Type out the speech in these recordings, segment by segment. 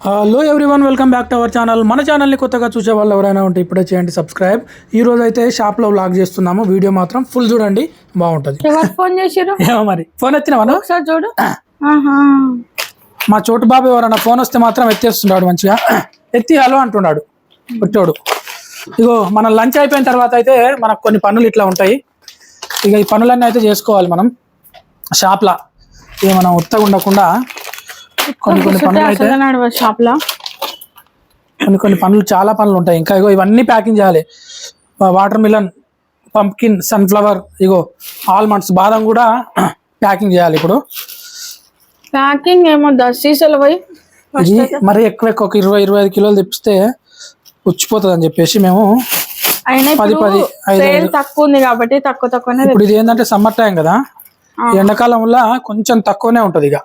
Hello everyone welcome back to our channel మన ఛానల్ని కొత్తగా చూసే వాళ్ళు ఎవరైనా ఉంటే ఇప్పుడే చేయండి సబ్స్క్రైబ్ ఈ రోజు అయితే షాప్లో వ్లాగ్ చేస్తున్నాము. వీడియో మాత్రం ఫుల్ చూడండి బాగుంటుంది. ఫోన్ చేసిర్రు? ఏమో మరి. ఫోన్ ఒకసారి చూడు. మా చోటు బాబు ఎవరైనా ఫోన్ వస్తే మాత్రం ఎత్తేస్తున్నాడు మంచిగా. ఎత్తి హలో అంటున్నాడు. పుట్టోడు. ఇగో మన లంచ్ అయిపోయిన తర్వాత అయితే మనకు కొన్ని పనులు ఇట్లా ఉంటాయి. ఇక ఈ పనులన్నీ అయితే చేసుకోవాలి మనం. షాప్లా ఇక మనం ఉత్తగా ఉండకుండా కొన్ని కొన్ని పనులు అయితే కొన్ని కొన్ని పనులు చాలా పనులు ఉంటాయి. ఇంకా ఇగో ఇవన్నీ ప్యాకింగ్ చేయాలి. వాటర్ మిలన్ పంప్కిన్ సన్ఫ్లవర్ ఇగో ఆల్మండ్స్ బాదం కూడా ప్యాకింగ్ చేయాలి ఇప్పుడు. ప్యాకింగ్ ఏమో సీసాలు పోయి ఇది మరి ఎక్కువ ఎక్కువ ఒక ఇరవై ఇరవై ఐదు కిలోలు తెప్పిస్తే ఉచ్చిపోతుంది అని చెప్పేసి మేము పది, పది, ఐదు, తక్కువ ఉంది కాబట్టి తక్కువ తక్కువనే ఇప్పుడు ఇది ఏంటంటే సమ్మర్ టైం కదా. ఈ ఎండాకాలం వల్ల కొంచెం తక్కువనే ఉంటుంది ఇక.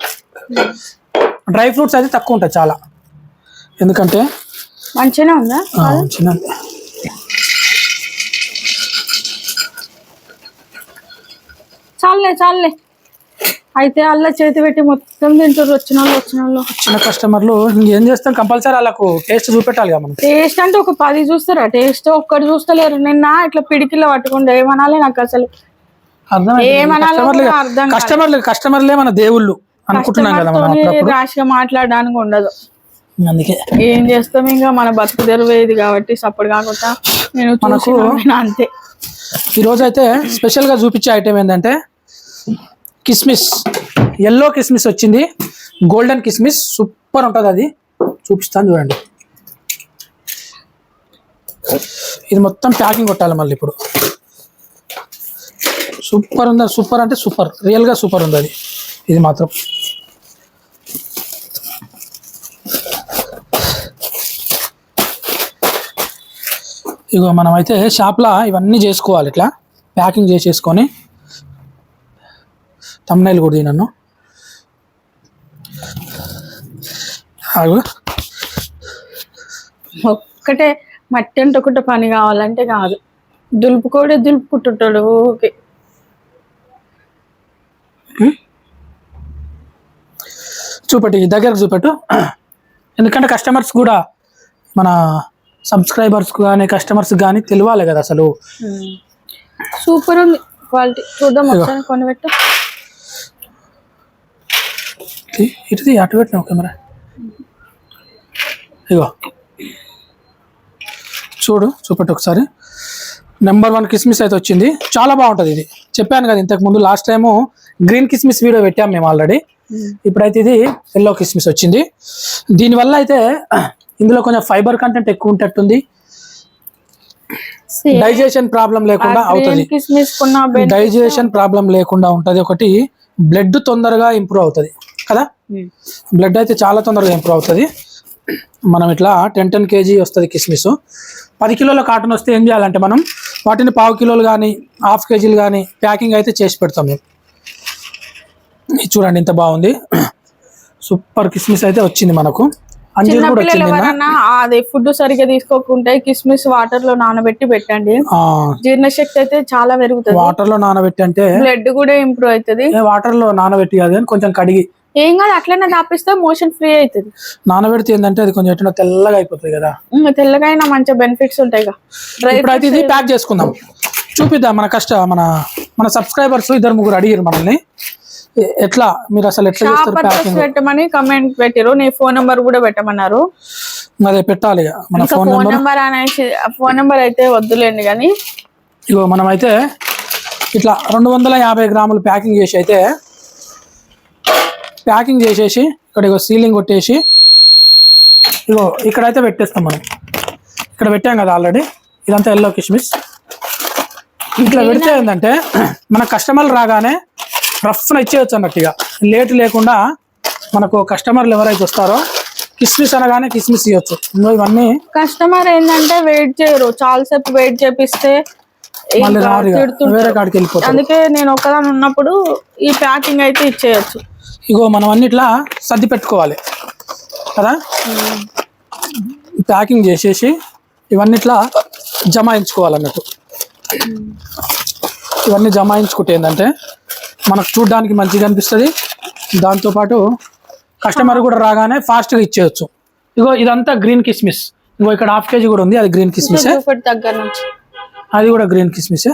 డ్రై ఫ్రూట్స్ అయితే తక్కువ ఉంటాయి చాలా. ఎందుకంటే మంచిగానే ఉందా? ఆ, చిన్న చాలులే చాలులే. అయితే అల్ల చేతి పెట్టి మొత్తం తింటారు వచ్చిన వాళ్ళు వచ్చిన వాళ్ళు. చిన్న కస్టమర్లు ఇంకేం చేస్తాం కంపల్సరీ వాళ్ళకు టేస్ట్ చూపెట్టాలి కదా మనం టేస్ట్ అంటే ఒక పది చూస్తారా? టేస్ట్ ఒక్కటి చూస్తలేరు. నిన్న ఇట్లా పిడికిలో పట్టుకుంటే ఏమనాలి నాకు అసలు? కస్టమర్లు కస్టమర్లే మన దేవుళ్ళు అనుకుంటున్నాం కదా మనం ర్యాష్గా మాట్లాడడానికి ఉండదు. అందుకే. ఏం చేస్తాం ఇంకా? మన బతుకు తెరువేది కాబట్టి సపోర్ట్ కాకుండా నేను చూసిన అంతే. ఈరోజు అయితే స్పెషల్గా చూపించే ఐటెం ఏంటంటే కిస్మిస్. ఎల్లో కిస్మిస్ వచ్చింది. గోల్డెన్ కిస్మిస్ సూపర్ ఉంటుంది అది. చూపిస్తాను చూడండి. ఇది మొత్తం ప్యాకింగ్ కొట్టాలి మళ్ళీ ఇప్పుడు. సూపర్ ఉంది? సూపర్ అంటే సూపర్. రియల్గా సూపర్ ఉంది అది. ఇది మాత్రం. ఇగో మనమైతే షాప్లో ఇవన్నీ చేసుకోవాలి ఇట్లా. ప్యాకింగ్ చేసేసుకొని తమ్నైల్ కూడా నన్ను. ఒక్కటే మట్టి అంటే ఒకటి పని కావాలంటే కాదు. దులుపుకోడే దులుపుకుంటుంటాడు ఓకే చూపెట్టు దగ్గరకు చూపెట్టు. ఎందుకంటే కస్టమర్స్ కూడా మన సబ్స్క్రైబర్స్ కానీ కస్టమర్స్ కానీ తెలియాలి కదా అసలు. సూపర్ ఉంది. క్వాలిటీ చూద్దాం ఒకసారి కొని పెట్టు ఇది- ఇటుది అటు పెట్టినావు కెమెరా. ఇగో చూడు చూపెట్టు ఒకసారి. నెంబర్ వన్ కిస్మిస్ అయితే వచ్చింది. చాలా బాగుంటుంది ఇది. చెప్పాను కదా ఇంతకు ముందు లాస్ట్ టైము గ్రీన్ కిస్మిస్ వీడియో పెట్టాం మేము ఆల్రెడీ ఇప్పుడైతే ఇది ఎల్లో కిస్మిస్ వచ్చింది. దీనివల్ల అయితే ఇందులో కొంచెం ఫైబర్ కంటెంట్ ఎక్కువ ఉంటట్టుంది డైజెషన్ ప్రాబ్లం లేకుండా అవుతుంది. కిస్మిస్ కొన్న బెన్ డైజెషన్ ప్రాబ్లం లేకుండా ఉంటుంది. ఒకటి బ్లడ్ తొందరగా ఇంప్రూవ్ అవుతుంది. కదా? బ్లడ్ అయితే చాలా తొందరగా ఇంప్రూవ్ అవుతుంది. మనం ఇట్లా టెన్ టెన్ కేజీ వస్తుంది కిస్మిస్ పది కిలోల కాటన్ వస్తే ఏం చేయాలంటే మనం వాటిని పావు కిలోలు కానీ హాఫ్ కేజీలు కానీ ప్యాకింగ్ అయితే చేసి పెడతాం మేము. చూడండి ఇంత బాగుంది. సూపర్ కిస్మిస్ అయితే వచ్చింది మనకు. అంజీర్ కూడా వచ్చింది అదే ఫుడ్ సరిగ్గా తీసుకోకుంటే కిస్మిస్ వాటర్లో నానబెట్టి పెట్టండి. జీర్ణశక్తి అయితే చాలా పెరుగుతుంది. వాటర్లో నానబెట్టి అంటే బ్లడ్ కూడా ఇంప్రూవ్ అవుతుంది. వాటర్లో నానబెట్టి కాదు కొంచెం కడిగి ఏం కాదు అట్లనే దాపిస్తే మోషన్ ఫ్రీ అవుతుంది. నానబెడితే ఏంటంటే అది కొంచెం ఎట్లా తెల్లగా అయిపోతుంది కదా. తెల్లగా అయినా మంచి బెనిఫిట్స్ ఉంటాయి ఇప్పుడైతే ఇది ప్యాక్ చేసుకుందాం. చూపిద్దాం మన కష్ట మన మన సబ్స్క్రైబర్స్ ఇద్దరు ముగ్గురు అడిగారు మనల్ని. ఎట్లా? మీరు అసలు ఎట్లా చేస్తారు ప్యాకింగ్ పెట్టమని కమెంట్ పెట్టారు నీ ఫోన్ నెంబర్ కూడా పెట్టమన్నారు. అదే పెట్టాలి. మన ఫోన్ నెంబర్ అనేసి ఫోన్ నెంబర్ అయితే వద్దులేండి కానీ. ఇగో మనం అయితే ఇట్లా రెండు వందల యాభై గ్రాములు ప్యాకింగ్ చేసి అయితే ప్యాకింగ్ చేసేసి ఇక్కడ ఇగో సీలింగ్ కొట్టేసి ఇగో ఇక్కడైతే పెట్టేస్తాం మనం. ఇక్కడ పెట్టాం కదా ఆల్రెడీ ఇదంతా ఎల్లో కిస్మిస్. ఇట్లా పెడితే ఏంటంటే మన కస్టమర్లు రాగానే రఫ్న ఇచ్చేయచ్చు అన్నట్టుగా. లేట్ లేకుండా మనకు కస్టమర్లు ఎవరైతే వస్తారో కిస్మిస్ అనగానే కిస్మిస్ ఇవ్వచ్చు ఇవన్నీ కస్టమర్ ఏంటంటే వెయిట్ చేయరు. చాలా సేపు వెయిట్ చేపిస్తే. వేరే కాడికి వెళ్ళిపోతారు. అందుకే నేను ఒక్కదాని ఉన్నప్పుడు ఈ ప్యాకింగ్ అయితే ఇచ్చేయచ్చు. ఇగో మనం అన్నిట్లా సర్ది పెట్టుకోవాలి. కదా? ప్యాకింగ్ చేసేసి ఇవన్నిట్లా జమాయించుకోవాలన్నట్టు. ఇవన్నీ జమాయించుకుంటే ఏంటంటే మనకు చూడడానికి మంచిగా అనిపిస్తుంది. దాంతోపాటు కస్టమర్ కూడా రాగానే ఫాస్ట్గా ఇచ్చేయచ్చు. ఇగో ఇదంతా గ్రీన్ కిస్మిస్. ఇగో ఇక్కడ హాఫ్ కేజీ కూడా ఉంది అది గ్రీన్ కిస్మిస్. చూపెట్టి దగ్గర నుంచి. అది కూడా గ్రీన్ కిస్మిస్.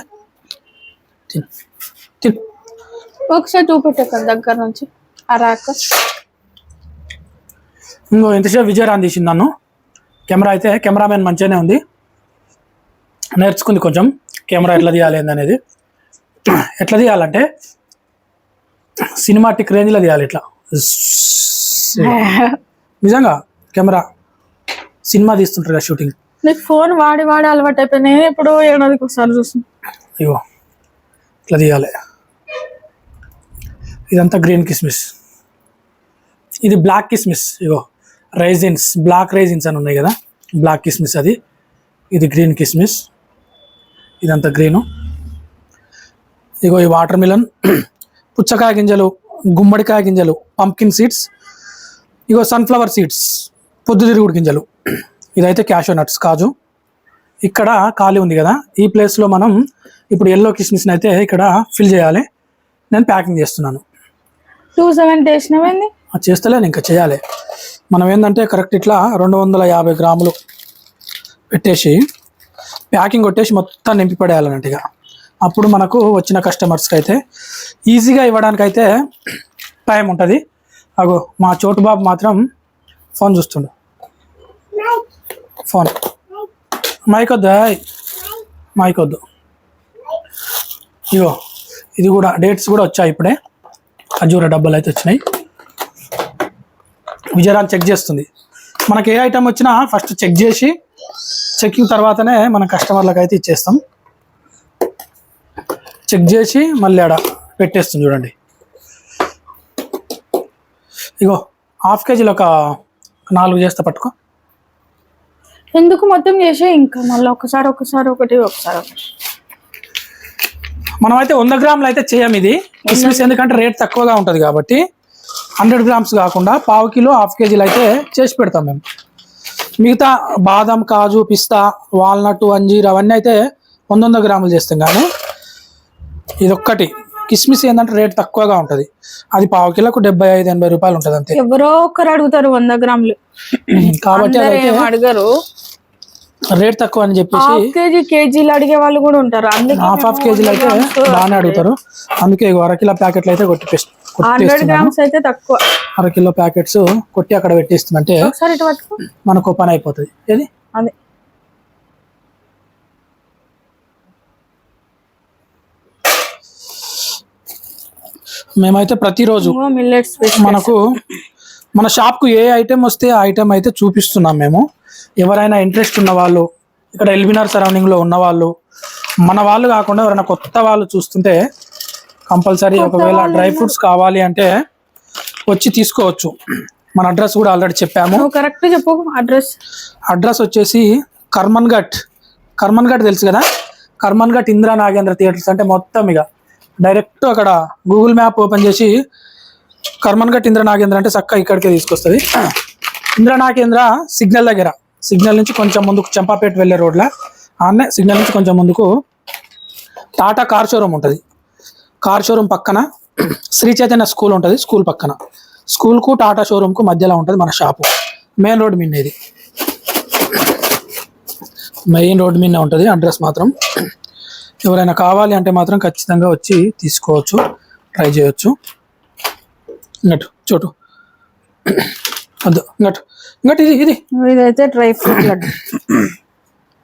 ఒకసారి చూపెట్టక దగ్గర నుంచి. ఇంకో ఎంతసేపు విజయరాన్ తీసింది నన్ను. కెమెరా అయితే కెమెరామెన్ మంచిగానే ఉంది. నేర్చుకుంది కొంచెం. కెమెరా ఎట్లా తీయాలి అనేది ఎట్లా తీయాలంటే సినిమాటిక్ రేంజ్లో తీయాలి ఇట్లా. నిజంగా కెమెరా సినిమా తీస్తుంటారు కదా షూటింగ్ నీకు ఫోన్ వాడి వాడి అలవాటు అయిపోయినాయి ఇప్పుడు ఏడాదికి ఒకసారి చూస్తుంది ఇగో ఇట్లా తీయాలి. ఇదంతా గ్రీన్ కిస్మిస్ ఇది బ్లాక్ కిస్మిస్ ఇగో. రైజిన్స్ బ్లాక్ రైజిన్స్ అని ఉన్నాయి కదా. బ్లాక్ కిస్మిస్ అది. ఇది గ్రీన్ కిస్మిస్ ఇదంతా గ్రీను ఇగో ఈ వాటర్ మిలన్ పుచ్చకాయ గింజలు గుమ్మడికాయ గింజలు పంకిన్ సీడ్స్ ఇగో సన్ఫ్లవర్ సీడ్స్ పొద్దుతిరుగుడు గింజలు. ఇదైతే క్యాషో నట్స్ కాజు. ఇక్కడ ఖాళీ ఉంది కదా. ఈ ప్లేస్లో మనం ఇప్పుడు ఎల్లో కిస్మిస్ని అయితే ఇక్కడ ఫిల్ చేయాలి. నేను ప్యాకింగ్ చేస్తున్నాను. టూ సెవెంటీ వేసినవేంది చేస్తలేను ఇంకా చేయాలి. మనం ఏంటంటే కరెక్ట్ ఇట్లా రెండు వందల యాభై గ్రాములు పెట్టేసి ప్యాకింగ్ కొట్టేసి మొత్తం నింపి పడేయాలన్నట్టు ఇక అప్పుడు మనకు వచ్చిన కస్టమర్స్కి అయితే ఈజీగా ఇవ్వడానికి అయితే టైం ఉంటుంది. అగో మా చోటు బాబు మాత్రం ఫోన్ చూస్తుండు. ఫోన్. మైక్ వద్దా? మైక్ వద్దు. ఇగో ఇది కూడా డేట్స్ కూడా వచ్చాయి ఇప్పుడే. ఖజూర డబ్బాలు అయితే వచ్చినాయి. విజయరాన్ చెక్ చేస్తుంది. మనకి ఏ ఐటమ్ వచ్చినా ఫస్ట్ చెక్ చేసి చెక్కిన తర్వాతనే మన కస్టమర్లకు అయితే ఇచ్చేస్తాం. చెక్ చేసి మళ్ళీ ఆడ పెట్టేస్తుంది చూడండి. ఇగో హాఫ్ కేజీలో ఒక నాలుగు చేస్తే పట్టుకో. ఎందుకు మొత్తం చేసే ఇంకా? మళ్ళీ ఒకసారి ఒకసారి ఒకటి ఒకసారి ఒకటి. మనం అయితే వంద గ్రాములు అయితే చేయం ఇది. కిస్మిస్ ఎందుకంటే రేట్ తక్కువగా ఉంటుంది కాబట్టి హండ్రెడ్ గ్రామ్స్ కాకుండా పావు కిలో హాఫ్ కేజీలు అయితే చేసి పెడతాం మేము. మిగతా బాదం కాజు పిస్తా వాల్నట్ అంజీర్ అవన్నీ అయితే వంద వంద గ్రాములు చేస్తాం కానీ ఇది ఒక్కటి కిస్మిస్ ఏంటంటే రేట్ తక్కువగా ఉంటుంది. అది పావు కిలోకు డెబ్బై ఐదు ఎనభై రూపాయలు ఉంటుంది అంతే. ఎవరో ఒకరు అడుగుతారు వంద గ్రాములు. కాబట్టి అదైతే అడగరు. రేట్ తక్కువ అని చెప్పేసి కేజీ కేజీలు అడిగే వాళ్ళు కూడా ఉంటారు. హాఫ్ హాఫ్ కేజీలు అయితే బాగానే అడుగుతారు. అందుకే ఇగో అరకిలో ప్యాకెట్లు అయితే కొట్టి హండ్రెడ్ గ్రామ్స్ అయితే తక్కువ. అరకిలో ప్యాకెట్స్ కొట్టి అక్కడ పెట్టేస్తుందంటే మనకు పని అయిపోతుంది. ఏది? అదే. మేమైతే ప్రతిరోజు మనకు మన షాప్కు ఏ ఐటెం వస్తే ఆ ఐటెం అయితే చూపిస్తున్నాం మేము. ఎవరైనా ఇంట్రెస్ట్ ఉన్న వాళ్ళు ఇక్కడ ఎల్బినార్ సరౌండింగ్లో ఉన్న వాళ్ళు మన వాళ్ళు కాకుండా ఎవరైనా కొత్త వాళ్ళు చూస్తుంటే కంపల్సరీ ఒకవేళ డ్రై ఫ్రూట్స్ కావాలి అంటే వచ్చి తీసుకోవచ్చు. మన అడ్రస్ కూడా ఆల్రెడీ చెప్పాము. కరెక్ట్ చెప్పు అడ్రస్. అడ్రస్ వచ్చేసి కర్మన్ ఘట్ కర్మన్ ఘట్ తెలుసు కదా? కర్మన్ ఘట్ ఇందిరా నాగేంద్ర థియేటర్స్ అంటే మొత్తం ఇక. డైరెక్ట్ అక్కడ గూగుల్ మ్యాప్ ఓపెన్ చేసి కర్మన్ ఇంద్ర నాగేంద్ర అంటే చక్క ఇక్కడికే తీసుకొస్తుంది. ఇంద్ర నాగేంద్ర సిగ్నల్ దగ్గర. సిగ్నల్ నుంచి కొంచెం ముందుకు చంపాపేట వెళ్ళే రోడ్ల. ఆన్నే సిగ్నల్ నుంచి కొంచెం ముందుకు టాటా కార్ షోరూమ్ ఉంటుంది. కార్ షోరూమ్ పక్కన శ్రీ చైతన్య స్కూల్ ఉంటుంది స్కూల్ పక్కన. స్కూల్కు టాటా షోరూమ్కు మధ్యలో ఉంటుంది మన షాపు. మెయిన్ రోడ్ మీద ఇది మెయిన్ రోడ్ మీద ఉంటుంది అడ్రస్ మాత్రం. ఎవరైనా కావాలి అంటే మాత్రం ఖచ్చితంగా వచ్చి తీసుకోవచ్చు ట్రై చేయొచ్చు. ఇంకటు చోటు. వద్దు ఇంకటు ఇంకటి ఇది ఇది. ఇదైతే డ్రై ఫ్రూట్ లడ్డు.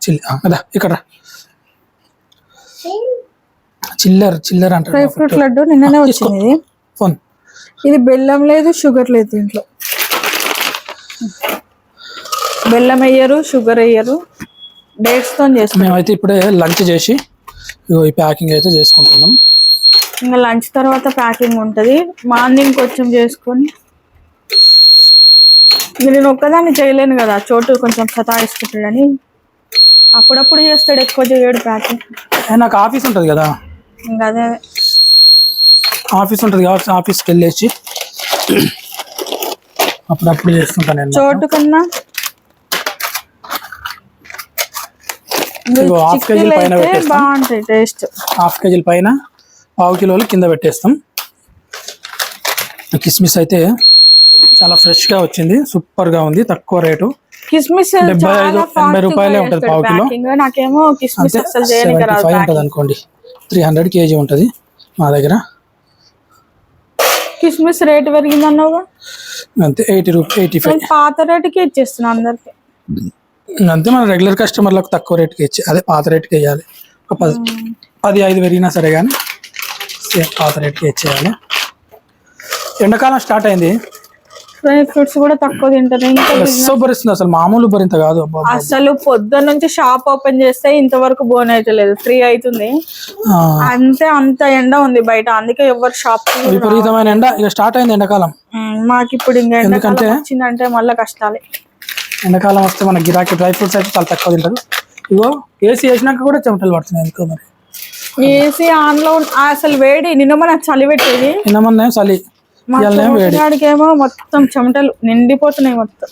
చిల్ కదా ఇక్కడ. చిల్లర్ చిల్లర్ డ్రై అంటారు ఫ్రూట్ లడ్డు నిన్ననే. వచ్చింది ఫోన్. ఇది బెల్లం లేదు షుగర్ లేదు దీంట్లో. బెల్లం వేయరు షుగర్ వేయరు. డేట్స్తో చేసుకుంటాం. మేమైతే ఇప్పుడే లంచ్ చేసి ఈ ప్యాకింగ్ అయితే చేసుకుంటున్నాం. ఇంకా లంచ్ తర్వాత ప్యాకింగ్ ఉంటది. మార్నింగ్ కొంచెం చేసుకొని ఇంక నేను ఒక్కదాన్ని చేయలేను కదా చోటు కొంచెం సతాయిస్తుంటాడని అప్పుడప్పుడు చేస్తాడు ఎక్కువ చేయడు ప్యాకింగ్. నాకు ఆఫీస్ ఉంటుంది కదా. ఇంకా అదే. ఆఫీస్ ఉంటుంది కాబట్టి ఆఫీస్కి వెళ్ళేసి అప్పుడప్పుడు చేస్తుంటాను చోటు కన్నా హాఫ్ కేజీ చిక్కీలు పైన బాగుంటాయి టేస్ట్. హాఫ్ కేజీల పైన పావు కిలోలు కింద పెట్టేస్తాం. కిస్మిస్ అయితే చాలా ఫ్రెష్గా వచ్చింది. సూపర్గా ఉంది. తక్కువ రేటు. కిస్మిస్ డెబ్బై ఐదు, ఎనభై రూపాయలే గా ఉంటది పావు కిలో. నాకేమో కిస్మిస్ ఫైవ్. ఉంటుంది అనుకోండి. త్రీ హండ్రెడ్ కేజీ ఉంటుంది మా దగ్గర. కిస్మిస్ రేట్ పెరిగిందన్నావుగా? అంతే ఎయిటీ రూపీ ఎయిటీ ఫైవ్. పాత రేటుకి ఇచ్చేస్తున్నా అందరికి. అంతే మన రెగ్యులర్ కస్టమర్లకు తక్కువ రేట్కి ఇచ్చి అదే పాత రేట్కి వేయాలి ఒక పది పది ఐదు పెరిగినా సరే కానీ సేమ్ పాత రేట్కి ఇచ్చేయాలి. ఎండాకాలం స్టార్ట్ అయింది. ఫ్రూట్స్ కూడా తక్కువ తింటారు. ఇంకా భరిస్తుంది అసలు మామూలు భరింత కాదు. అసలు పొద్దున్న నుంచి షాప్ ఓపెన్ చేస్తే ఇంతవరకు బోన్ అయితే లేదు త్రీ అవుతుంది అంతే అంత ఎండ ఉంది బయట. అందుకే ఎవరు షాప్ విపరీతమైన ఎండ. ఇక స్టార్ట్ అయింది ఎండాకాలం. మాకు ఇప్పుడు ఇంకా ఎండాకాలం వచ్చిందంటే మళ్ళీ కష్టాలే. ఎండాకాలం వస్తే మన గిరాకీ డ్రై ఫ్రూట్స్ అయితే చాలా తక్కువ తింటారు. ఇగో ఏసీ వేసినాక కూడా చెమటలు పడుతున్నాయి ఎందుకో మరి. ఏసీ ఆన్లో అసలు వేడి నిన్న మన చలి పెట్టేది. నిన్నమన్నా చలి మా ఇవాళనేమో వేడి. ఏమో మొత్తం చెమటలు నిండిపోతున్నాయి మొత్తం.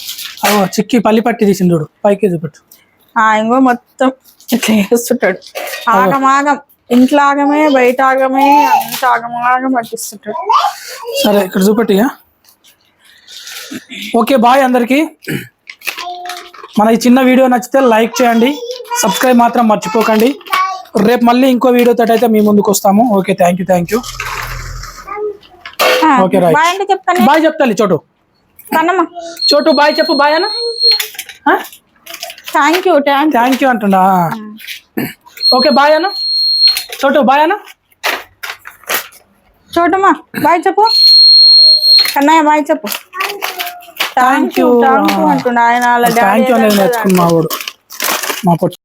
అగో చిక్కి పల్లి పట్టి తీసిండు చూడు పైకి చూపెట్టు. ఆ ఇంకో మొత్తం ఇట్లా చేస్తుంటాడు. ఆగం ఆగం ఇంట్లో ఆగమే బయట ఆగమే అంత ఆగం ఆగం పట్టిస్తుంటాడు. సరే ఇక్కడ చూపెట్టు ఇక ఓకే బాయ్ అందరికీ. మన ఈ చిన్న వీడియో నచ్చితే లైక్ చేయండి. సబ్స్క్రైబ్ మాత్రం మర్చిపోకండి. రేపు మళ్ళీ ఇంకో వీడియో తోటి అయితే మీ ముందుకు వస్తాము. Okay thank you thank you okay right bye అంటే చెప్తాను. బాయ్ చెప్తాలి చోటు. చోటు బాయ్ చెప్పు బాయ్ అన్న. థ్యాంక్ యూ థ్యాంక్ యూ అంటుండా ఓకే బాయ్ అన్న. చోటు బాయ్ అన్న. చూడమ్మా బాయ్ చెప్పు. కన్నయ్య బాయ్ చెప్పు. థ్యాంక్ యూ థ్యాంక్ యూ అంటుండ ఆయన థ్యాంక్ యూ అనేది నేర్చుకున్న మా వాడు. మా పొట్టి